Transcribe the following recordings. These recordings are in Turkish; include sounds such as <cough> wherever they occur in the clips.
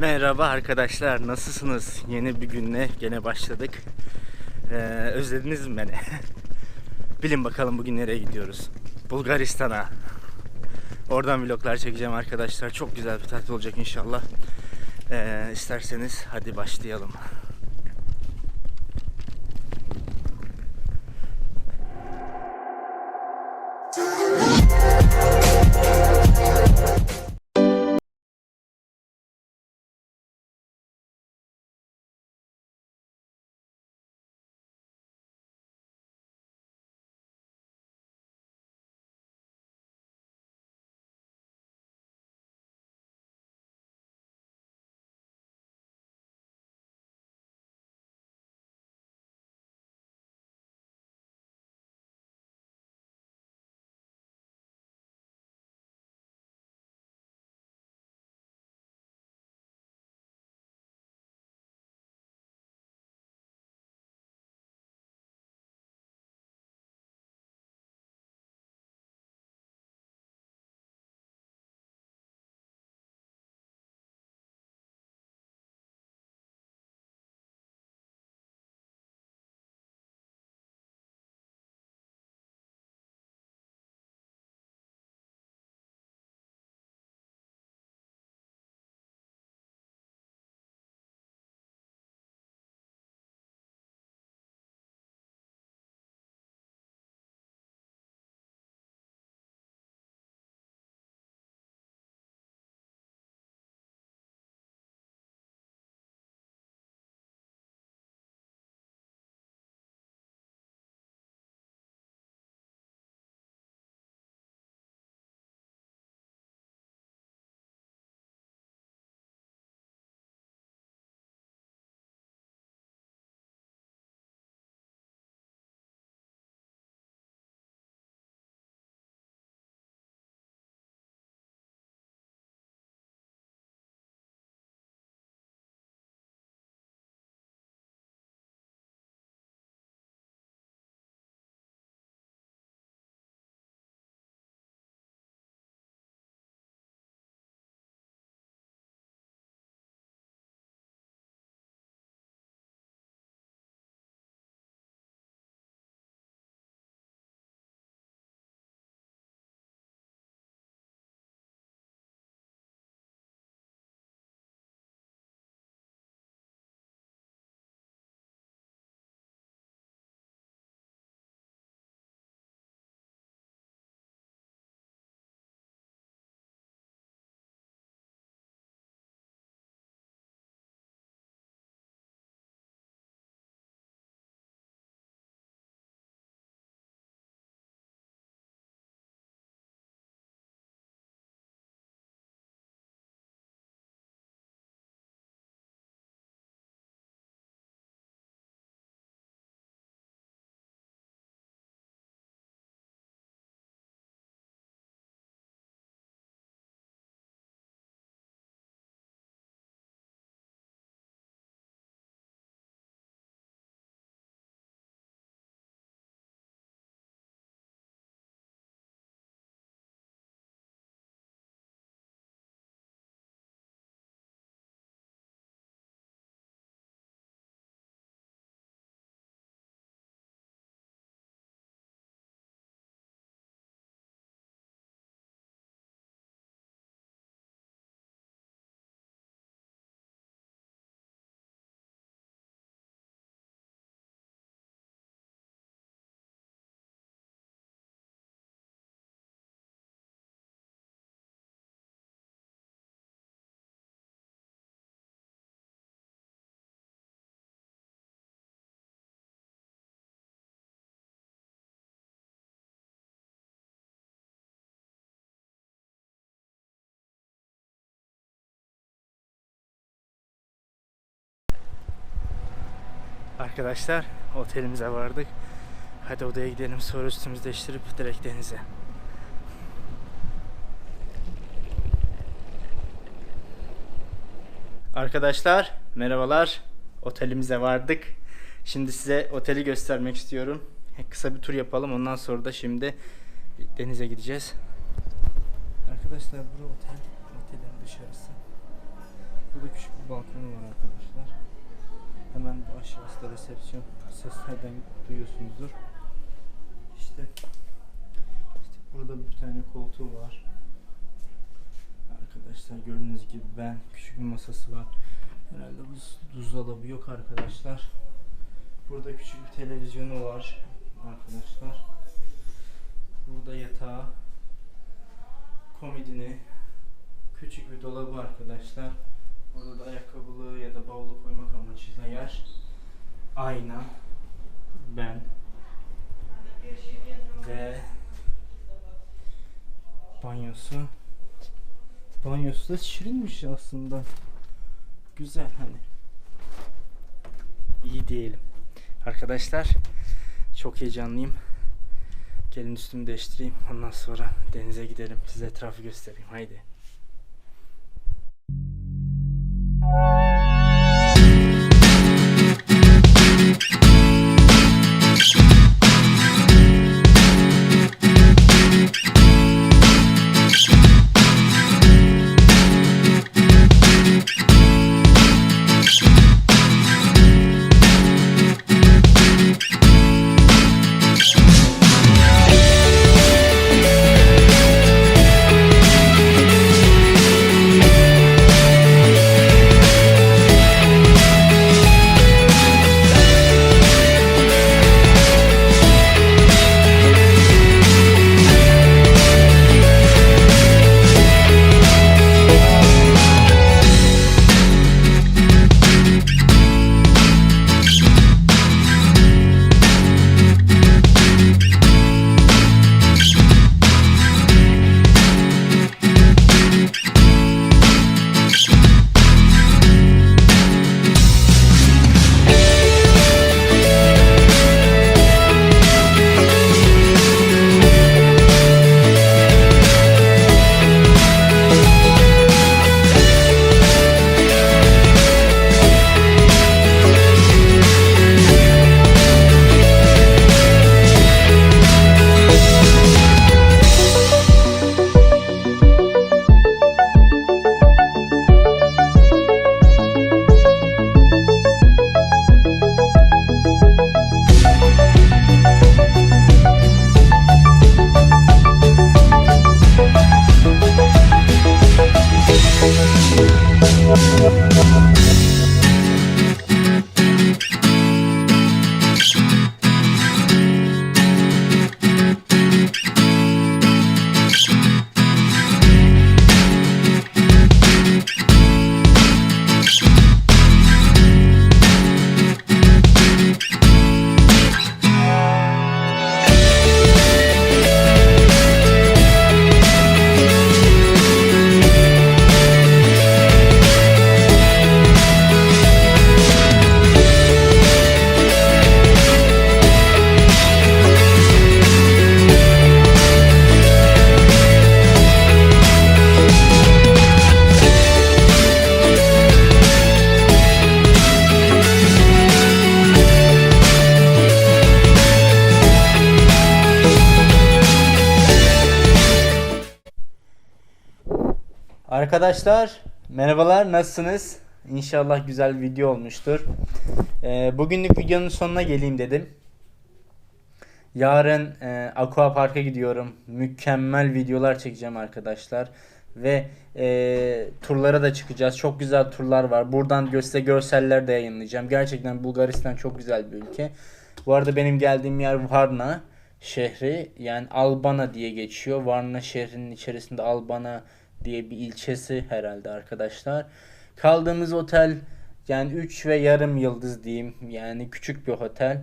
Merhaba arkadaşlar, nasılsınız? Yeni bir günle gene başladık. Ee, özlediniz mi beni? <laughs> Bilin bakalım bugün nereye gidiyoruz? Bulgaristan'a. Oradan vloglar çekeceğim arkadaşlar. Çok güzel bir tatil olacak inşallah. Ee, isterseniz hadi başlayalım. Arkadaşlar otelimize vardık. Hadi odaya gidelim sonra üstümüzü değiştirip direkt denize. Arkadaşlar merhabalar. Otelimize vardık. Şimdi size oteli göstermek istiyorum. Kısa bir tur yapalım. Ondan sonra da şimdi denize gideceğiz. Arkadaşlar bu otel. Otelin dışarısı. Burada küçük bir balkonu var arkadaşlar. Hemen aşağısı da resepsiyon. Seslerden duyuyorsunuzdur. İşte, işte burada bir tane koltuğu var. Arkadaşlar gördüğünüz gibi ben küçük bir masası var. Herhalde bu buzdolabı yok arkadaşlar. Burada küçük bir televizyonu var arkadaşlar. Burada yatağı, komodini, küçük bir dolabı arkadaşlar. Burada da ayakkabılığı ya da bavulu koymak amacıyla yer. Ayna, ben ve banyosu. Banyosu da şirinmiş aslında. Güzel hani. İyi diyelim. Arkadaşlar çok heyecanlıyım. Gelin üstümü değiştireyim. Ondan sonra denize gidelim. Size etrafı göstereyim. Haydi. Thank you. Arkadaşlar merhabalar nasılsınız? İnşallah güzel bir video olmuştur. Ee, bugünlük videonun sonuna geleyim dedim. Yarın e, Aqua Park'a gidiyorum. Mükemmel videolar çekeceğim arkadaşlar. Ve e, turlara da çıkacağız. Çok güzel turlar var. Buradan göster görseller de yayınlayacağım. Gerçekten Bulgaristan çok güzel bir ülke. Bu arada benim geldiğim yer Varna şehri. Yani Albana diye geçiyor. Varna şehrinin içerisinde Albana diye bir ilçesi herhalde arkadaşlar. Kaldığımız otel yani 3 ve yarım yıldız diyeyim. Yani küçük bir otel.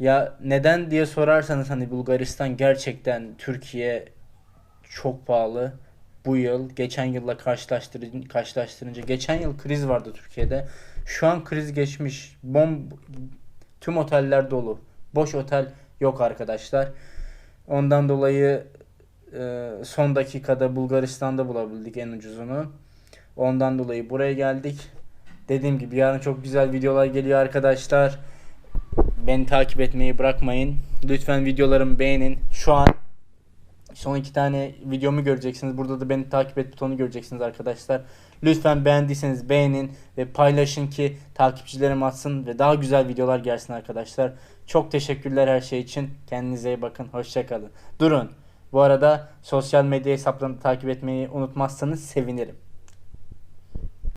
Ya neden diye sorarsanız hani Bulgaristan gerçekten Türkiye çok pahalı. Bu yıl geçen yılla karşılaştırınca, karşılaştırınca geçen yıl kriz vardı Türkiye'de. Şu an kriz geçmiş. Bom tüm oteller dolu. Boş otel yok arkadaşlar. Ondan dolayı e, son dakikada Bulgaristan'da bulabildik en ucuzunu. Ondan dolayı buraya geldik. Dediğim gibi yarın çok güzel videolar geliyor arkadaşlar. Beni takip etmeyi bırakmayın. Lütfen videolarımı beğenin. Şu an son iki tane videomu göreceksiniz. Burada da beni takip et butonu göreceksiniz arkadaşlar. Lütfen beğendiyseniz beğenin ve paylaşın ki takipçilerim atsın ve daha güzel videolar gelsin arkadaşlar. Çok teşekkürler her şey için. Kendinize iyi bakın. Hoşçakalın. Durun. Bu arada sosyal medya hesaplarını takip etmeyi unutmazsanız sevinirim.